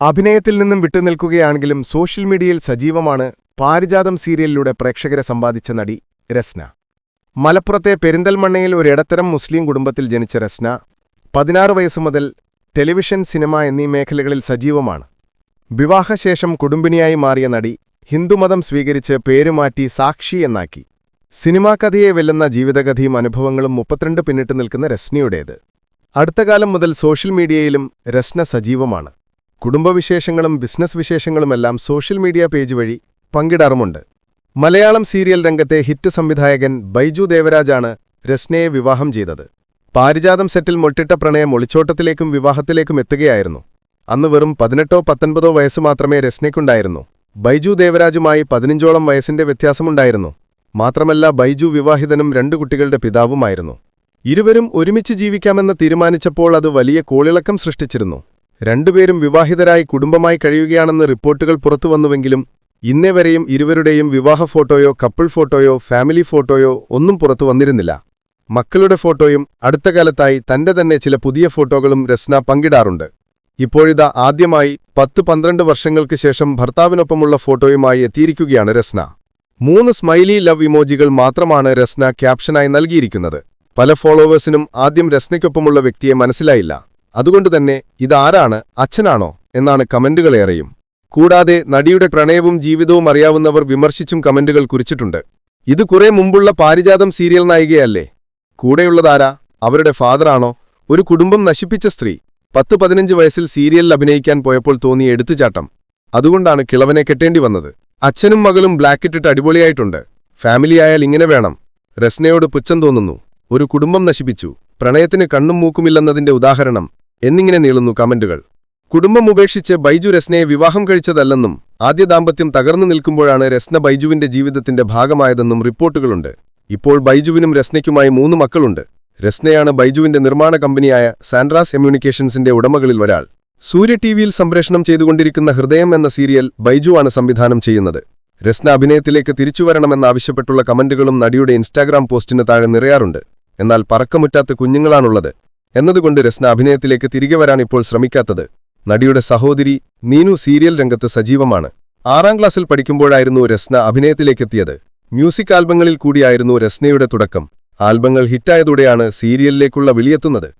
അഭിനയത്തിൽ നിന്നും വിട്ടുനിൽക്കുകയാണെങ്കിലും സോഷ്യൽ മീഡിയയിൽ സജീവമാണ് പാരിജാതം സീരിയലിലൂടെ പ്രേക്ഷകരെ സമ്പാദിച്ച നടി രസ്ന. മലപ്പുറത്തെ പെരിന്തൽമണ്ണയിൽ ഒരിടത്തരം മുസ്ലിം കുടുംബത്തിൽ ജനിച്ച രസ്ന പതിനാറ് വയസ്സു മുതൽ ടെലിവിഷൻ സിനിമ എന്നീ മേഖലകളിൽ സജീവമാണ്. വിവാഹശേഷം കുടുംബിനിയായി മാറിയ നടി ഹിന്ദുമതം സ്വീകരിച്ച് പേരുമാറ്റി സാക്ഷി എന്നാക്കി. സിനിമാ കഥയെ വെല്ലുന്ന ജീവിതകഥയും അനുഭവങ്ങളും മുപ്പത്തിരണ്ട് പിന്നിട്ട് നിൽക്കുന്ന രസ്നയുടേത്. അടുത്തകാലം മുതൽ സോഷ്യൽ മീഡിയയിലും രസ്ന സജീവമാണ്. കുടുംബവിശേഷങ്ങളും ബിസിനസ് വിശേഷങ്ങളുമെല്ലാം സോഷ്യൽ മീഡിയ പേജ് വഴി പങ്കിടാറുമുണ്ട്. മലയാളം സീരിയൽ രംഗത്തെ ഹിറ്റ് സംവിധായകൻ ബൈജു ദേവരാജാണ് രസ്നയെ വിവാഹം ചെയ്തത്. പാരിജാതം സെറ്റിൽ മൊട്ടിട്ട പ്രണയം ഒളിച്ചോട്ടത്തിലേക്കും വിവാഹത്തിലേക്കും എത്തുകയായിരുന്നു. അന്ന് വെറും പതിനെട്ടോ പത്തൊൻപതോ വയസ്സ് മാത്രമേ രസ്നയ്ക്കുണ്ടായിരുന്നു. ബൈജു ദേവരാജുമായി പതിനഞ്ചോളം വയസ്സിന്റെ വ്യത്യാസമുണ്ടായിരുന്നു. മാത്രമല്ല ബൈജു വിവാഹിതനും രണ്ടു കുട്ടികളുടെ പിതാവുമായിരുന്നു. ഇരുവരും ഒരുമിച്ച് ജീവിക്കാമെന്ന് തീരുമാനിച്ചപ്പോൾ അത് വലിയ കോളിളക്കം സൃഷ്ടിച്ചിരുന്നു. രണ്ടുപേരും വിവാഹിതരായി കുടുംബമായി കഴിയുകയാണെന്ന് റിപ്പോർട്ടുകൾ പുറത്തുവന്നുവെങ്കിലും ഇന്നേവരെയും ഇരുവരുടെയും വിവാഹ ഫോട്ടോയോ കപ്പിൾ ഫോട്ടോയോ ഫാമിലി ഫോട്ടോയോ ഒന്നും പുറത്തു വന്നിരുന്നില്ല മക്കളുടെ ഫോട്ടോയും അടുത്ത കാലത്തായി തന്റെ തന്നെ ചില പുതിയ ഫോട്ടോകളും രസ്ന പങ്കിടാറുണ്ട്. ഇപ്പോഴിതാ ആദ്യമായി പത്ത് പന്ത്രണ്ട് വർഷങ്ങൾക്ക് ശേഷം ഭർത്താവിനൊപ്പമുള്ള ഫോട്ടോയുമായി എത്തിയിരിക്കുകയാണ് രസ്ന. മൂന്ന് സ്മൈലി ലവ് ഇമോജികൾ മാത്രമാണ് രസ്ന ക്യാപ്ഷനായി നൽകിയിരിക്കുന്നത്. പല ഫോളോവേഴ്സിനും ആദ്യം രസ്നയ്ക്കൊപ്പമുള്ള വ്യക്തിയെ മനസ്സിലായില്ല. അതുകൊണ്ടുതന്നെ ഇതാരാണ് അച്ഛനാണോ എന്നാണ് കമന്റുകളേറെയും കൂടാതെ നടിയുടെ പ്രണയവും ജീവിതവും അറിയാവുന്നവർ വിമർശിച്ചും കമന്റുകൾ കുറിച്ചിട്ടുണ്ട്. ഇത് കുറെ മുമ്പുള്ള പാരിജാതം സീരിയൽ നായികയല്ലേ? കൂടെയുള്ളതാരാ? അവരുടെ ഫാദറാണോ? ഒരു കുടുംബം നശിപ്പിച്ച സ്ത്രീ. പത്ത് പതിനഞ്ച് വയസ്സിൽ സീരിയലിൽ അഭിനയിക്കാൻ പോയപ്പോൾ തോന്നിയ എടുത്തുചാട്ടം. അതുകൊണ്ടാണ് കിളവനെ കെട്ടേണ്ടി വന്നത്. അച്ഛനും മകളും ബ്ലാക്കിട്ടിട്ട് അടിപൊളിയായിട്ടുണ്ട്. ഫാമിലിയായാൽ ഇങ്ങനെ വേണം. രസ്നയോട് പുച്ഛം തോന്നുന്നു. ഒരു കുടുംബം നശിപ്പിച്ചു. പ്രണയത്തിന് കണ്ണും മൂക്കുമില്ലെന്നതിന്റെ ഉദാഹരണം എന്നിങ്ങനെ നീളുന്നു കമന്റുകൾ. കുടുംബം ഉപേക്ഷിച്ച് ബൈജു രസ്നയെ വിവാഹം കഴിച്ചതല്ലെന്നും ആദ്യ ദാമ്പത്യം തകർന്നു നിൽക്കുമ്പോഴാണ് രസ്ന ബൈജുവിന്റെ ജീവിതത്തിന്റെ ഭാഗമായതെന്നും റിപ്പോർട്ടുകളുണ്ട്. ഇപ്പോൾ ബൈജുവിനും രസ്നയ്ക്കുമായി മൂന്ന് മക്കളുണ്ട്. രസ്നയാണ് ബൈജുവിന്റെ നിർമ്മാണ കമ്പനിയായ സാൻഡ്രാസ് കമ്മ്യൂണിക്കേഷൻസിന്റെ ഉടമകളിൽ ഒരാൾ. സൂര്യ ടിവിയിൽ സംപ്രേഷണം ചെയ്തുകൊണ്ടിരിക്കുന്ന ഹൃദയം എന്ന സീരിയൽ ബൈജുവാണ് സംവിധാനം ചെയ്യുന്നത്. രസ്ന അഭിനയത്തിലേക്ക് തിരിച്ചുവരണമെന്നാവശ്യപ്പെട്ടുള്ള കമന്റുകളും നടിയുടെ ഇൻസ്റ്റാഗ്രാം പോസ്റ്റിന് താഴെ നിറയാറുണ്ട്. എന്നാൽ പറക്കമുറ്റാത്ത കുഞ്ഞുങ്ങളാണുള്ളത്. എന്നതുകൊണ്ട് രസ്ന അഭിനയത്തിലേക്ക് തിരികെ വരാൻ ഇപ്പോൾ ശ്രമിക്കാത്തത്. നടിയുടെ സഹോദരി നീനു സീരിയൽ രംഗത്ത് സജീവമാണ്. ആറാം ക്ലാസ്സിൽ പഠിക്കുമ്പോഴായിരുന്നു രസ്ന അഭിനയത്തിലേക്കെത്തിയത്. മ്യൂസിക് ആൽബങ്ങളിൽ കൂടിയായിരുന്നു രസ്നയുടെ തുടക്കം. ആൽബങ്ങൾ ഹിറ്റായതോടെയാണ് സീരിയലിലേക്കുള്ള വിളിയെത്തുന്നത്.